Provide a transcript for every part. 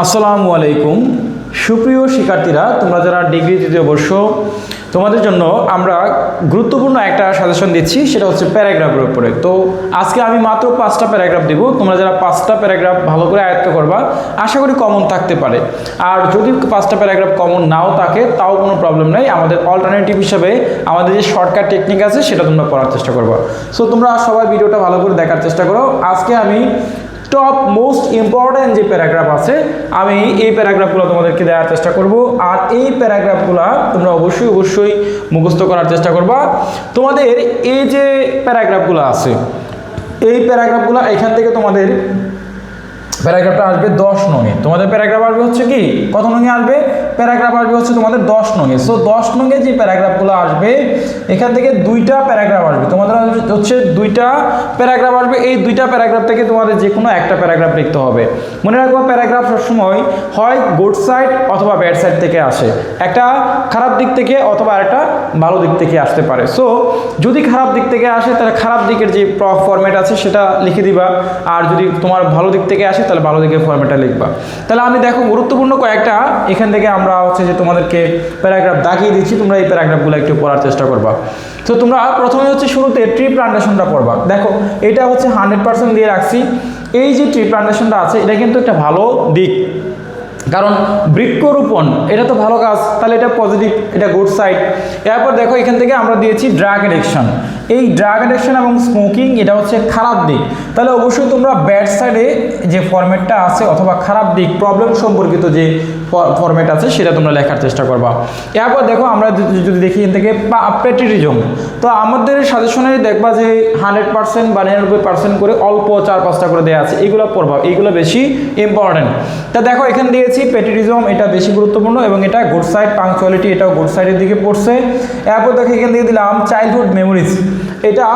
আসসালামু আলাইকুম। সুপ্রিয় শিক্ষার্থীরা, তোমরা যারা ডিগ্রি তৃতীয় বর্ষ, তোমাদের জন্য আমরা গুরুত্বপূর্ণ একটা সাজেশন দিচ্ছি, সেটা হচ্ছে প্যারাগ্রাফের উপরে। তো আজকে আমি মাত্র পাঁচটা প্যারাগ্রাফ দিব। তোমরা যারা পাঁচটা প্যারাগ্রাফ ভালো করে আয়ত্ত করবা, আশা করি কমন থাকতে পারে। আর যদি পাঁচটা প্যারাগ্রাফ কমন নাও থাকে, তাও কোনো প্রবলেম নেই। আমাদের অল্টারনেটিভ হিসেবে আমাদের যে শর্টকাট টেকনিক আছে, সেটা তোমরা পড়ার চেষ্টা করবা। সো তোমরা সবাই ভিডিওটা ভালো করে দেখার চেষ্টা করো। আজকে আমি টপ মোস্ট ইম্পর্ট্যান্ট যে প্যারাগ্রাফ আছে, আমি এই প্যারাগ্রাফগুলো তোমাদেরকে দেওয়ার চেষ্টা করব। আর এই প্যারাগ্রাফগুলো তোমরা অবশ্যই অবশ্যই মুখস্থ করার চেষ্টা করবা। তোমাদের এই যে প্যারাগ্রাফগুলো আছে, এই প্যারাগ্রাফগুলো এখান থেকে তোমাদের প্যারাগ্রাফটা আসবে দশ নঙে তোমাদের প্যারাগ্রাফ আসবে হচ্ছে কি? কত নঙে আসবে? প্যারাগ্রাফ আসবে হচ্ছে তোমাদের দশ নঙে সো দশ নঙে যে প্যারাগ্রাফগুলো আসবে, এখান থেকে দুইটা প্যারাগ্রাফ আসবে। তোমাদের হচ্ছে দুইটা প্যারাগ্রাফ আসবে। এই দুইটা প্যারাগ্রাফ থেকে তোমাদের যে কোনো একটা প্যারাগ্রাফ লিখতে হবে। মনে রাখব প্যারাগ্রাফ সবসময় হয় গুড সাইড অথবা ব্যাড সাইড থেকে আসে। একটা খারাপ দিক থেকে অথবা আরেকটা ভালো দিক থেকে আসতে পারে। সো যদি খারাপ দিক থেকে আসে, তাহলে খারাপ দিকের যে ফরম্যাট আছে, সেটা লিখে দিবা। আর যদি তোমার ভালো দিক থেকে আসে তাহলে ভালো দিকের ফরম্যাটটা লিখবা। তাহলে আমি দেখো গুরুত্বপূর্ণ কয়েকটা, এখান থেকে আমরা হচ্ছে যে তোমাদেরকে প্যারাগ্রাফ দাগিয়ে দিচ্ছি, তোমরা এই প্যারাগ্রাফগুলো একটু পড়ার চেষ্টা করবা। তো তোমরা প্রথমে হচ্ছে শুরুতে ট্রি প্লান্টেশনটা পড়বা। দেখো, এটা হচ্ছে হান্ড্রেড পার্সেন্ট দিয়ে রাখছি। এই যে ট্রি প্লান্টেশনটা আছে, এটা কিন্তু একটা ভালো দিক। কারণ বৃক্ষরোপণ, এটা তো ভালো কাজ, তাহলে এটা পজিটিভ এটা গুড সাইড এরপর দেখো এখান থেকে আমরা দিয়েছি ড্রাগ এডিকশন এই ড্রাগ এডিকশন এবং স্মোকিং এটা হচ্ছে খারাপ দিক। তাহলে অবশ্যই তোমরা ব্যাড সাইডে যে ফরম্যাটটা আছে অথবা খারাপ দিক প্রবলেম সম্পর্কিত যে ফরম্যাট আছে, সেটা তোমরা লেখার চেষ্টা করবা। এরপর দেখো আমরা যদি দেখি এখান থেকে প্যাট্রিটিজম তো আমাদের সাজেশনে দেখবা যে হান্ড্রেড পার্সেন্ট বা নিরানব্বই পার্সেন্ট করে অল্প চার পাঁচটা করে দেওয়া আছে। এগুলো পড়বা এইগুলো বেশি ইম্পর্টেন্ট তা দেখো, এখানে দিয়েছি প্যাট্রিটিজম এটা বেশি গুরুত্বপূর্ণ এবং এটা গুড সাইড পাংচুয়ালিটি এটাও গুড সাইডের দিকে পড়ছে। এরপর দেখো, এখান থেকে দিলাম চাইল্ডহুড মেমোরিজ এটা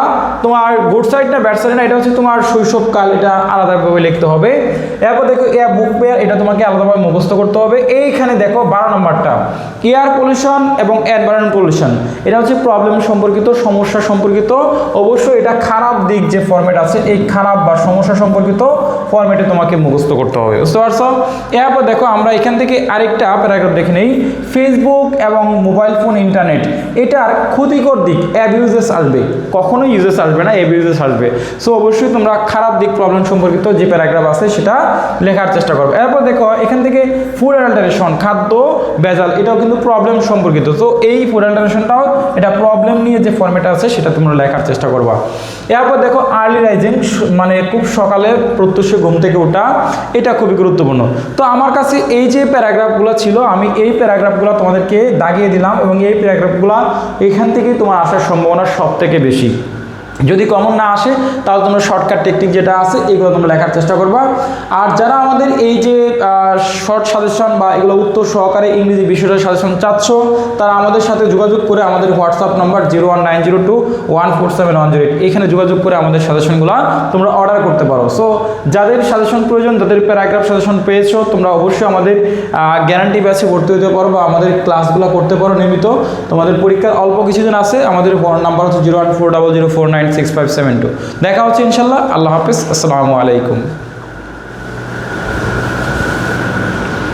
তোমার গুড সাইড না ব্যাড সাইড না, এটা হচ্ছে তোমার শৈশবকাল, এটা আলাদাভাবে লিখতে হবে। এরপর দেখো এয়ার বুক পেয়ার এটা তোমাকে আলাদাভাবে মুখস্থ করতে হবে। এইখানে দেখো, বারো নম্বরটা। এয়ার পলিউশন এবং এনভায়রনমেন্ট পলিউশন এটা হচ্ছে প্রবলেম সম্পর্কিত, সমস্যা সম্পর্কিত। অবশ্যই এটা খারাপ দিক যে ফরম্যাট আছে, এই খারাপ বা সমস্যা সম্পর্কিত ফরম্যাটে তোমাকে মুখস্থ করতে হবে, বুঝতে পারছ? এরপর দেখো, আমরা এখান থেকে আরেকটা প্যারাগ্রাফ দেখে নেই। ফেসবুক এবং মোবাইল ফোন ইন্টারনেট এটার ক্ষতিকর দিক অ্যাবিউজেস আসবে। কখনোই ইউজেস আসবে না অ্যাবিউজেস আসবে। সো অবশ্যই তোমরা খারাপ দিক প্রবলেম সম্পর্কিত যে প্যারাগ্রাফ আছে, সেটা লেখার চেষ্টা করবে। এরপর দেখো, এখান থেকে ফুড অ্যাডাল্টারেশন খাদ্য বেজাল এটাও কিন্তু প্রবলেম সম্পর্কিত। তো এই ফুড অ্যাডাল্টারেশনটাও এটা প্রবলেম নিয়ে যে ফর্মেট আছে, সেটা তোমরা লেখার চেষ্টা করবা। এরপর দেখো আর্লি রাইজিং মানে খুব সকালে প্রত্যুষ ঘুম থেকে ওঠা, এটা খুবই গুরুত্বপূর্ণ। তো, আমার কাছে এই যে প্যারাগ্রাফগুলো ছিল, আমি এই প্যারাগ্রাফগুলো তোমাদেরকে দাগিয়ে দিলাম এবং এই প্যারাগ্রাফগুলো এখান থেকেই তোমার আসার সম্ভাবনা সব থেকে বেশি। যদি কমন না আসে, তাহলে তোমরা শর্টকাট টেকনিক যেটা আছে, এগুলো তোমরা লেখার চেষ্টা করবা। আর যারা আমাদের এই যে শর্ট সাজেশন বা এগুলো উত্তর সহকারে ইংরেজি বিষয়টা সাজেশন চাচ্ছ, তারা আমাদের সাথে যোগাযোগ করে আমাদের WhatsApp number zero one nine zero two one four seven one zero eight এখানে যোগাযোগ করে আমাদের সাজেশনগুলো তোমরা অর্ডার করতে পারো। সো যাদের সাজেশন প্রয়োজন, যাদের প্যারাগ্রাফ সাজেশন পেয়েছ, তোমরা অবশ্যই আমাদের গ্যারান্টি ব্যাচে ভর্তি হতে পারো বা আমাদের ক্লাসগুলো করতে পারো নিয়মিত। তোমাদের পরীক্ষার অল্প কিছুদিন আছে, আমাদের নাম্বার হচ্ছে zero one four double zero four nine six five seven two দেখা হচ্ছে ইনশাল্লাহ। আল্লাহ হাফিজ। আসসালামু আলাইকুম।